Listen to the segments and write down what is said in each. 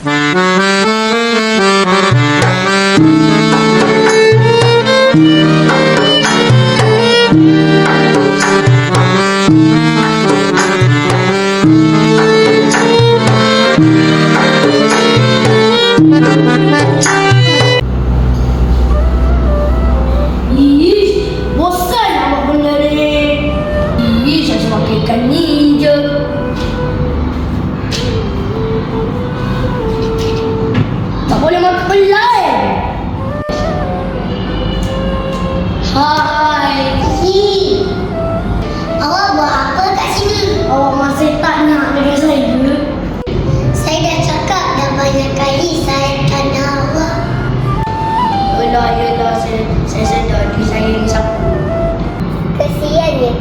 Ish,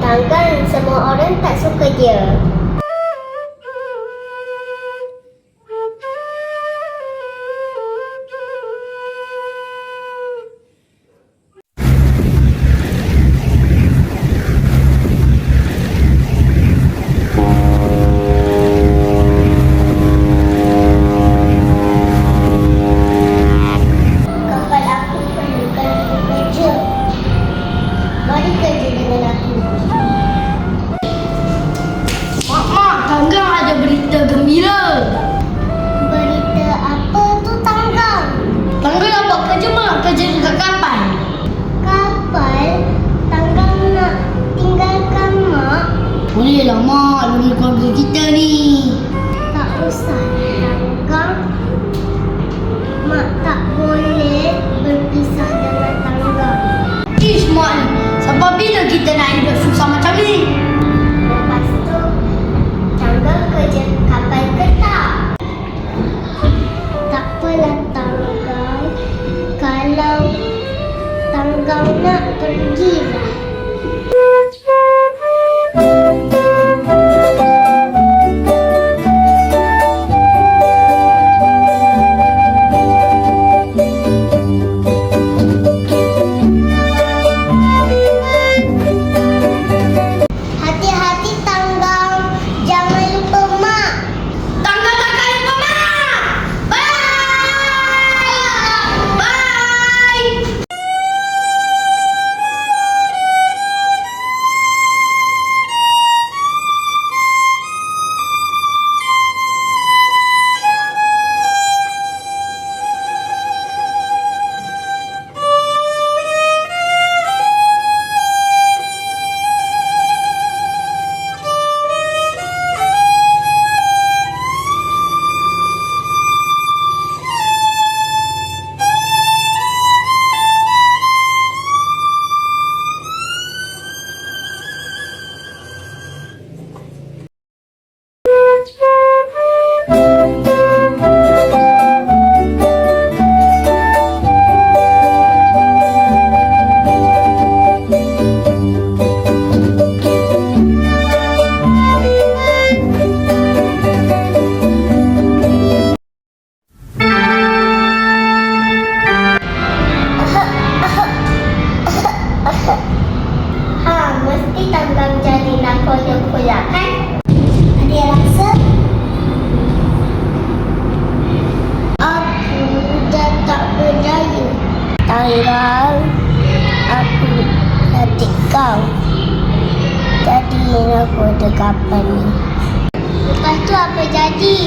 Tanggang semua orang tak suka dia. Boleh lah mak. Demi keluarga kita ni. Tak usah tanggang. Mak tak boleh berpisah dengan tanggang. Ish mak ni. Sampai bila kita nak hidup susah macam ni? Lepas tu tanggang kerja kapal ke tak? Tak apalah tanggang. Kalau tanggang nak pergilah. Hati-hati tanggang jadi nak koyak-koyak kan? Ada rasa? Aku dah tak berdaya. Tanggang, aku nanti kau. Jadi ada kapal ni. Lepas tu apa jadi?